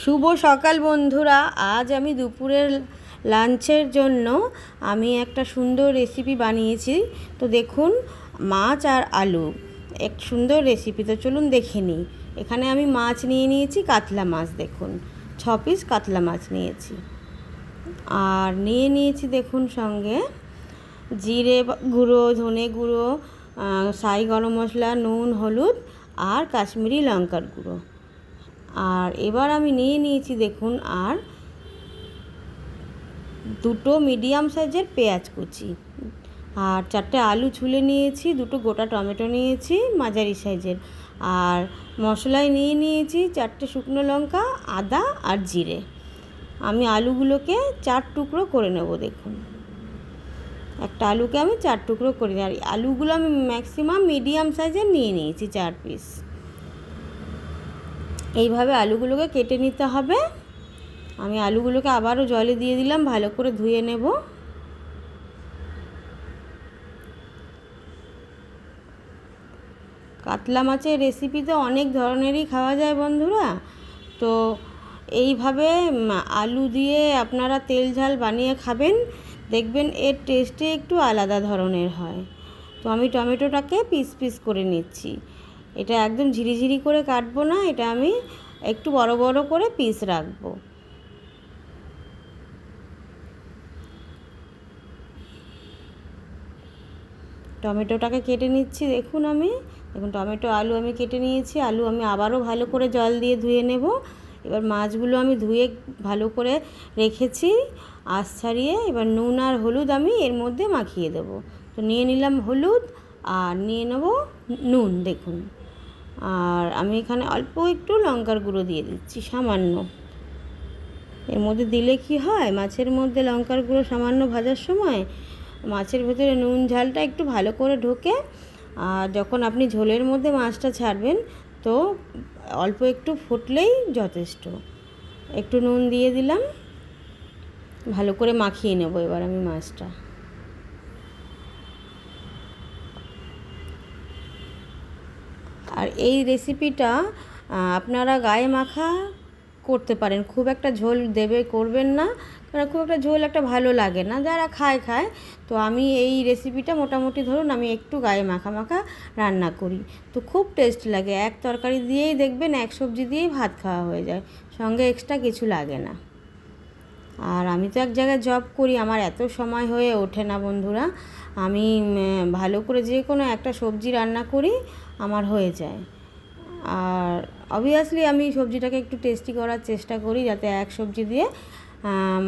শুভ সকাল বন্ধুরা। আজ আমি দুপুরের লাঞ্চের জন্য আমি একটা সুন্দর রেসিপি বানিয়েছি। তো দেখুন, মাছ আর আলু, এক সুন্দর রেসিপি তো চলুন দেখে নিই। এখানে আমি মাছ নিয়ে নিয়েছি, কাতলা মাছ দেখুন। ছ পিস কাতলা মাছ নিয়েছি। আর নিয়ে নিয়েছি দেখুন সঙ্গে জিরে গুঁড়ো, ধনে গুঁড়ো সাই গরম মশলা, নুন, হলুদ আর কাশ্মীরি লঙ্কার গুঁড়ো। আর এবার আমি নিয়ে নিয়েছি দেখুন আর দুটো মিডিয়াম সাইজের পেঁয়াজ কুচি। আর চারটে আলু ছুলে নিয়েছি, দুটো গোটা টমেটো নিয়েছি, মাঝারি সাইজের। আর মশলায় নিয়ে নিয়েছি চারটে শুকনো লঙ্কা, আদা আর জিরে। আমি আলুগুলোকে চার টুকরো করে নেব দেখুন। একটা আলুকে আমি চার টুকরো করে আর আলুগুলো আমি ম্যাক্সিমাম মিডিয়াম সাইজের নিয়ে নিয়েছি চার পিস। এইভাবে আলুগুলোকে কেটে নিতে হবে। আমি আলুগুলোকে আবারও জলে দিয়ে দিলাম, ভালো করে ধুয়ে নেব। কাতলা মাছের রেসিপি তো অনেক ধরনেরই খাওয়া যায় বন্ধুরা। তো এইভাবে আলু দিয়ে আপনারা তেল ঝাল বানিয়ে খাবেন। দেখবেন এর টেস্টে একটু আলাদা ধরনের হয়। তো আমি টমেটোটাকে পিস পিস করে নিচ্ছি। এটা একদম ঝিরিঝিরি করে কাটবো না, এটা আমি একটু বড় বড় করে পিস রাখব। টমেটোটাকে কেটে নিচ্ছি, দেখুন আমি। দেখুন, টমেটো, আলু আমি কেটে নিয়েছি, আলু আমি আবারও ভালো করে জল দিয়ে ধুয়ে নেব। এবার মাছগুলো আমি ধুয়ে ভালো করে রেখেছি আঁশ ছাড়িয়ে। এবার নুন আর হলুদ আমি এর মধ্যে মাখিয়ে দেব। তো নিয়ে নিলাম হলুদ, আর নিয়ে নেব নুন, দেখুন। আর আমি এখানে অল্প একটু লঙ্কার গুঁড়ো দিয়ে দিচ্ছি, সামান্য। এর মধ্যে দিলে কি হয়? মাছের মধ্যে লঙ্কার গুঁড়ো সামান্য ভাজার সময় মাছের ভেতরে নুন ঝালটা একটু ভালো করে ঢোকে, আর যখন আপনি ঝোলের মধ্যে মাছটা ছাড়বেন তো অল্প একটু ফুটলেই যথেষ্ট। একটু নুন দিয়ে দিলাম, ভালো করে মাখিয়ে নেব এবার আমি মাছটা। আর এই রেসিপিটা আপনারা গায়ে মাখা করতে পারেন। খুব একটা ঝোল দেবে, করবেন না। কারণ খুব একটা ঝোল একটা ভালো লাগে না। যারা খায় খায়। তো আমি এই রেসিপিটা মোটামুটি ধরুন আমি একটু গায়ে মাখা মাখা রান্না করি। তো খুব টেস্ট লাগে। এক তরকারি দিয়েই দেখবেন এক সবজি দিয়েই ভাত খাওয়া হয়ে যায়। সঙ্গে এক্সট্রা কিছু লাগে না। আর আমি তো এক জায়গায় জব করি। আমার এত সময় হয়ে ওঠে না বন্ধুরা। আমি ভালো করে যে কোনো একটা সবজি রান্না করি। আমার হয়ে যায়। আর অবভিয়াসলি আমি সবজিটাকে একটু টেস্টি করার চেষ্টা করি যাতে এক সবজি দিয়ে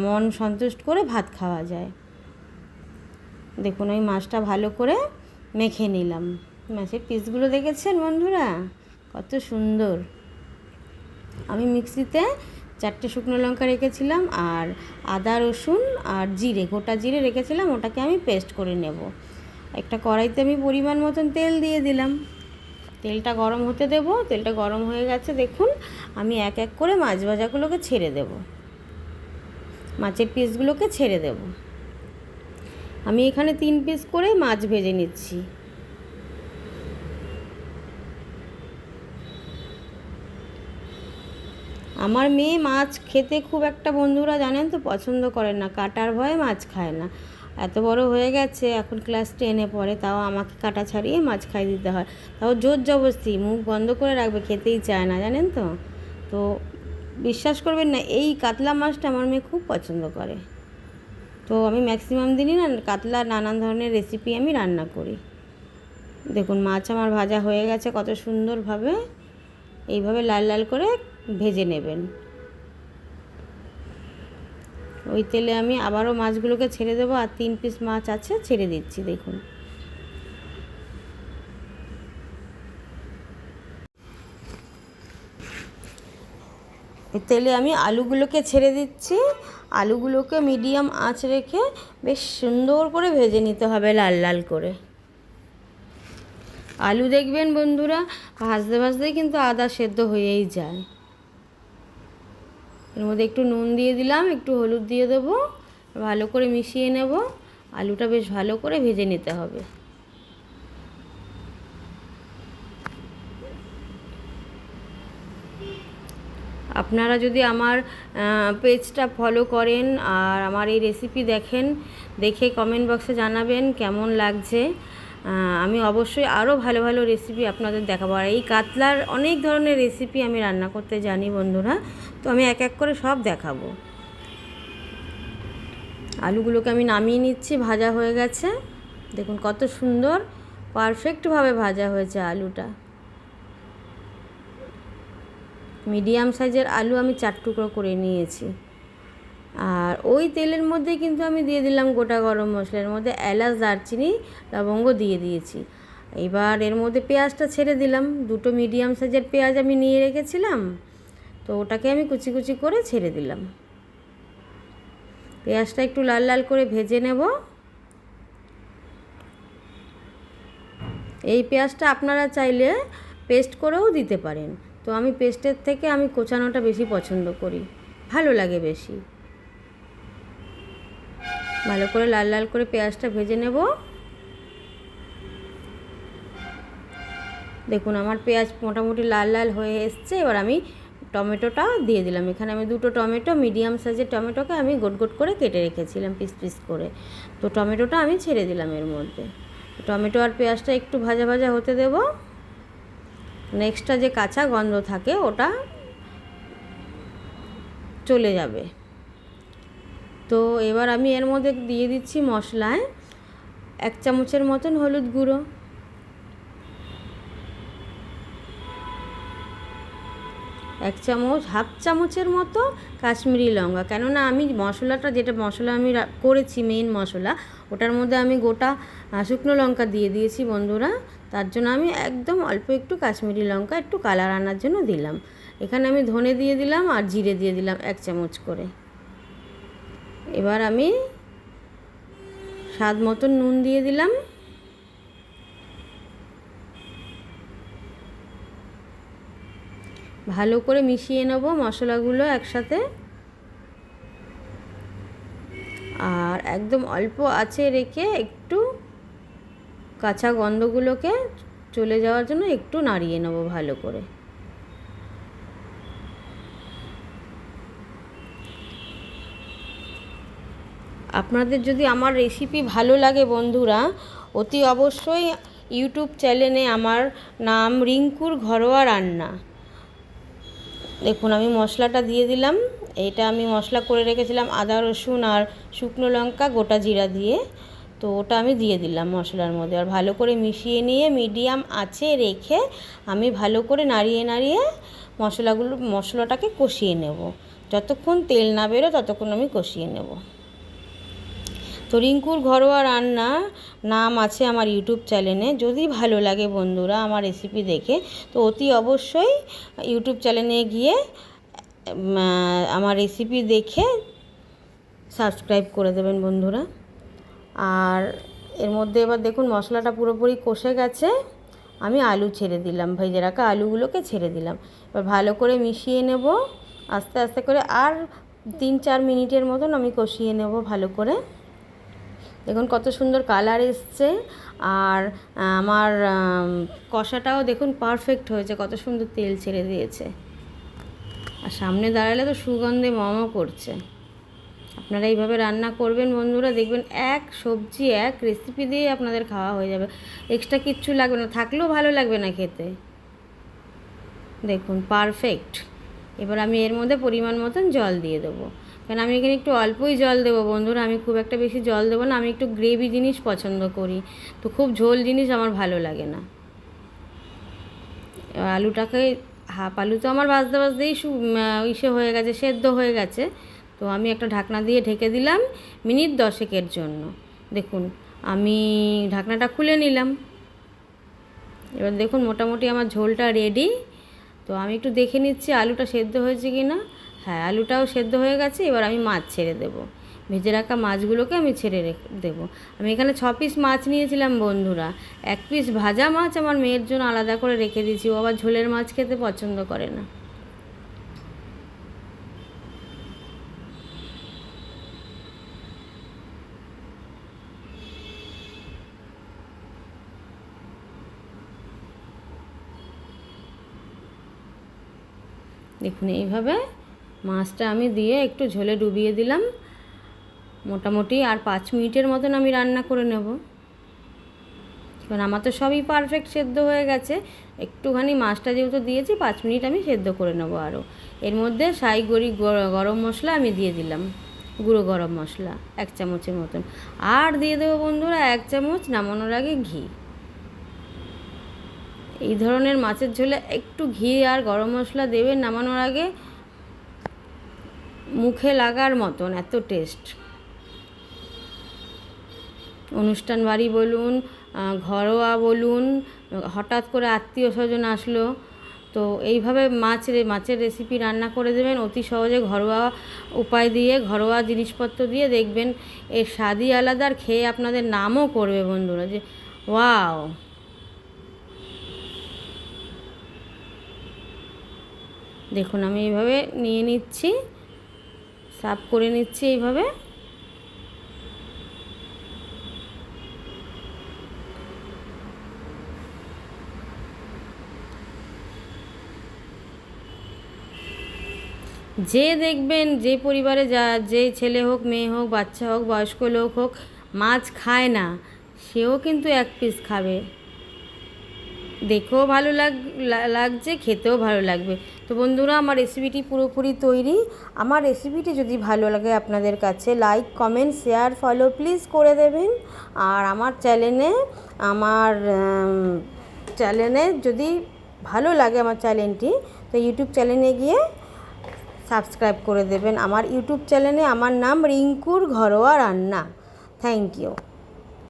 মন সন্তুষ্ট করে ভাত খাওয়া যায়। দেখুন, ওই মাছটা ভালো করে মেখে নিলাম। মাছের পিসগুলো দেখেছেন বন্ধুরা? কত সুন্দর। আমি মিক্সিতে চারটে শুকনো লঙ্কা রেখেছিলাম আর আদা, রসুন আর জিরে, গোটা জিরে রেখেছিলাম। ওটাকে আমি পেস্ট করে নেব। একটা কড়াইতে আমি পরিমাণ মতন তেল দিয়ে দিলাম। তেলটা গরম হতে দেব, তেলটা গরম হয়ে গেছে, দেখুন, আমি এক এক করে মাছ ভাজাগুলোকে ছেড়ে দেব। মাছের পিসগুলোকে ছেড়ে দেব। আমি এখানে তিন পিস করে মাছ ভেজে নিচ্ছি। আমার মেয়ে মাছ খেতে খুব একটা বন্ধুরা জানেন তো, পছন্দ করে না, কাটার ভয়ে মাছ খায় না। এত বড় হয়ে গেছে, এখন ক্লাস টেনে পড়ে, তাও আমাকে কাটা ছাড়িয়ে মাছ খাই দিতে হয়। তাও জোর জবরদস্তি, মুখ বন্ধ করে রাখবে, খেতেই চায় না, জানেন তো? তো বিশ্বাস করবেন না, এই কাতলা মাছটা আমার মেয়ে খুব পছন্দ করে। তো আমি ম্যাক্সিমাম দিনই না, কাতলা নানান ধরনের রেসিপি আমি রান্না করি। দেখুন, মাছ আমার ভাজা হয়ে গেছে, কত সুন্দরভাবে, এইভাবে লাল লাল করে ভেজে নেবেন। ওই তেলে আমি আবারও মাছগুলোকে ছেড়ে দেবো আর তিন পিস মাছ আছে, ছেড়ে দিচ্ছি, দেখুন। তেলে আমি আলুগুলোকে ছেড়ে দিচ্ছি। আলুগুলোকে মিডিয়াম আঁচ রেখে বেশ সুন্দর করে ভেজে নিতে হবে লাল লাল করে। আলু দেখবেন বন্ধুরা, ভাজতে ভাজতেই কিন্তু আদা সেদ্ধ হয়েই যায়। এর মধ্যে একটু নুন দিয়ে দিলাম, একটু হলুদ দিয়ে দেবো, ভালো করে মিশিয়ে নেব। আলুটা বেশ ভালো করে ভেজে নিতে হবে। আপনারা যদি আমার পেজটা ফলো করেন আর আমার এই রেসিপি দেখেন, দেখে কমেন্ট বক্সে জানাবেন কেমন লাগছে। আমি অবশ্যই আরও ভালো ভালো রেসিপি আপনাদের দেখাবো। আর এই কাতলার অনেক ধরনের রেসিপি আমি রান্না করতে জানি বন্ধুরা, তো আমি এক এক করে সব দেখাবো। আলুগুলোকে আমি নামিয়ে নিচ্ছি, ভাজা হয়ে গেছে। দেখুন কত সুন্দর পারফেক্টভাবে ভাজা হয়েছে আলুটা। মিডিয়াম সাইজের আলু আমি চার টুকরো করে নিয়েছি। আর ওই তেলের মধ্যে কিন্তু আমি দিয়ে দিলাম গোটা গরম মশলার মধ্যে এলাচ, দারচিনি, লবঙ্গ দিয়ে দিয়েছি। এবার এর মধ্যে পেঁয়াজটা ছেড়ে দিলাম। দুটো মিডিয়াম সাইজের পেঁয়াজ আমি নিয়ে রেখেছিলাম। তো ওটাকে আমি কুচি কুচি করে ছেড়ে দিলাম। পেঁয়াজটা একটু লাল লাল করে ভেজে নেব। এই পেঁয়াজটা আপনারা চাইলে পেস্ট করেও দিতে পারেন। তো আমি পেস্টের থেকে আমি কোচানোটা বেশি পছন্দ করি। ভালো লাগে বেশি। ভালো করে লাল লাল করে পেঁয়াজটা ভেজে নেব। দেখুন, আমার পেঁয়াজ মোটামুটি লাল লাল হয়ে এসছে। এবার আমি টমেটোটা দিয়ে দিলাম। এখানে আমি দুটো টমেটো, মিডিয়াম সাইজের টমেটোকে আমি গোট গোট করে কেটে রেখেছিলাম পিস পিস করে। তো টমেটোটা আমি ছেড়ে দিলাম এর মধ্যে। টমেটো আর পেঁয়াজটা একটু ভাজা ভাজা হতে দেব। নেক্সটটা যে কাঁচা গন্ধ থাকে, ওটা চলে যাবে। তো এবার আমি এর মধ্যে দিয়ে দিচ্ছি মশলায় এক চামচের মতন হলুদ গুঁড়ো। এক চামচ, হাফ চামচের মতো কাশ্মীরি লঙ্কা। কেননা আমি মশলাটা, যেটা মশলা আমি করেছি মেইন মশলা, ওটার মধ্যে আমি গোটা শুকনো লঙ্কা দিয়ে দিয়েছি বন্ধুরা। তার জন্য আমি একদম অল্প একটু কাশ্মীরি লঙ্কা, একটু কালার আনার জন্য দিলাম। এখানে আমি ধনে দিয়ে দিলাম আর জিরে দিয়ে দিলাম এক চামচ করে। এবার আমি স্বাদ মতন নুন দিয়ে দিলাম। ভালো করে মিশিয়ে নেব মশলাগুলো একসাথে। আর একদম অল্প আছে রেখে একটু কাঁচা গন্ধগুলোকে চলে যাওয়ার জন্য একটু নাড়িয়ে নেব ভালো করে। আপনাদের যদি আমার রেসিপি ভালো লাগে বন্ধুরা, অতি অবশ্যই ইউটিউব চ্যানেলে আমার নাম রিঙ্কুর ঘরোয়া রান্না। দেখুন, আমি মশলাটা দিয়ে দিলাম। এটা আমি মশলা করে রেখেছিলাম আদা, রসুন আর শুকনো লঙ্কা, গোটা জিরা দিয়ে। তো ওটা আমি দিয়ে দিলাম মশলার মধ্যে। আর ভালো করে মিশিয়ে নিয়ে মিডিয়াম আছে রেখে আমি ভালো করে নাড়িয়ে নাড়িয়ে মশলাগুলো, মশলাটাকে কষিয়ে নেব। যতক্ষণ তেল না বেরো ততক্ষণ আমি কষিয়ে নেব। তো রিঙ্কুর ঘরোয়া রান্না নাম আছে আমার ইউটিউব চ্যানেলে। যদি ভালো লাগে বন্ধুরা আমার রেসিপি দেখে, তো অতি অবশ্যই ইউটিউব চ্যানেলে গিয়ে আমার রেসিপি দেখে সাবস্ক্রাইব করে দেবেন বন্ধুরা। আর এর মধ্যে এবার দেখুন মশলাটা পুরোপুরি কষে গেছে। আমি আলু ছেড়ে দিলাম ভেজে রাখা আলুগুলোকে ছেড়ে দিলাম। এবার ভালো করে মিশিয়ে নেব, আস্তে আস্তে করে আর তিন চার মিনিটের মতন আমি কষিয়ে নেব ভালো করে। দেখুন কত সুন্দর কালার এসছে। আর আমার আম, কষাটাও দেখুন পারফেক্ট হয়েছে কত সুন্দর তেল ছেড়ে দিয়েছে। আর সামনে দাঁড়ালে তো সুগন্ধে মমো করছে। আপনারা এইভাবে রান্না করবেন বন্ধুরা দেখবেন এক সবজি এক রেসিপি দিয়ে আপনাদের খাওয়া হয়ে যাবে। এক্সট্রা কিচ্ছু লাগবে না থাকলেও ভালো লাগবে না খেতে। দেখুন পারফেক্ট এবার আমি এর মধ্যে পরিমাণ মতন জল দিয়ে দেবো। কারণ আমি এখানে একটু অল্পই জল দেবো বন্ধুরা, আমি খুব একটা বেশি জল দেবো না, আমি একটু গ্রেভি জিনিস পছন্দ করি। তো খুব ঝোল জিনিস আমার ভালো লাগে না। আলুটাকে হাফ আলু তো আমার বাজতে বাজতেই ইসে হয়ে গেছে, সেদ্ধ হয়ে গেছে। তো আমি একটা ঢাকনা দিয়ে ঢেকে দিলাম মিনিট দশেকের জন্য। দেখুন, আমি ঢাকনাটা খুলে নিলাম। এবার দেখুন, মোটামুটি আমার ঝোলটা রেডি তো আমি একটু দেখে নিচ্ছি আলুটা সেদ্ধ হয়েছে কি না হ্যাঁ আলুটাও সেদ্ধ হয়ে গেছে, এবার আমি মাছ ছেড়ে দেবো। ভেজে রাখা মাছগুলোকে আমি ছেড়ে দেবো। আমি এখানে ছ পিস মাছ নিয়েছিলাম বন্ধুরা। এক পিস ভাজা মাছ আমার মেয়ের জন্য আলাদা করে রেখে দিয়েছি। ও আবার ঝোলের মাছ খেতে পছন্দ করে না। দেখুন, এইভাবে মাছটা আমি দিয়ে একটু ঝোলে ডুবিয়ে দিলাম। মোটামুটি আর পাঁচ মিনিটের মতন আমি রান্না করে নেব। কারণ আমার তো সবই পারফেক্ট সেদ্ধ হয়ে গেছে। একটুখানি মাছটা যেহেতু দিয়েছি, পাঁচ মিনিট আমি সেদ্ধ করে নেব আরও। এর মধ্যে সাই গরি গ- গরম মশলা আমি দিয়ে দিলাম। গুঁড়ো গরম মশলা, এক চামচের মতন। আর দিয়ে দেবো বন্ধুরা এক চামচ নামানোর আগে ঘি। এই ধরনের মাছের ঝোলে একটু ঘি আর গরম মশলা দেবে নামানোর আগে মুখে লাগার মতন, এত টেস্ট অনুষ্ঠান বাড়ি বলুন ঘরোয়া বলুন, হঠাৎ করে আত্মীয় স্বজন আসলো, তো এইভাবে মাছ মাছের রেসিপি রান্না করে দেবেন, অতি সহজে ঘরোয়া উপায় দিয়ে, ঘরোয়া জিনিসপত্র দিয়ে দেখবেন এর স্বাদই আলাদা, আর খেয়ে আপনাদের নামও করবে বন্ধুরা, যে ওয়াও। দেখুন, আমি এইভাবে নিয়ে নিচ্ছি। সাফ করে নিচ্ছি এইভাবে। যে দেখবেন যে পরিবারে যা, যে ছেলে হোক, মেয়ে হোক, বাচ্চা হোক, বয়স্ক লোক হোক, মাছ খায় না, সেও কিন্তু এক পিস খাবে। দেখেও ভালো লাগ লাগছে, খেতেও ভালো লাগবে। তো বন্ধুরা, আমার রেসিপিটি পুরোপুরি তৈরি। আমার রেসিপিটি যদি ভালো লাগে আপনাদের কাছে like comment share follow please করে দেবেন। আর আমার চ্যানেলে আমার চ্যানেলে যদি ভালো লাগে আমার চ্যানেলটি তো ইউটিউব চ্যানেলে গিয়ে সাবস্ক্রাইব করে দেবেন। আমার ইউটিউব চ্যানেলে আমার নাম রিঙ্কুর ঘরোয়া রান্না। Thank you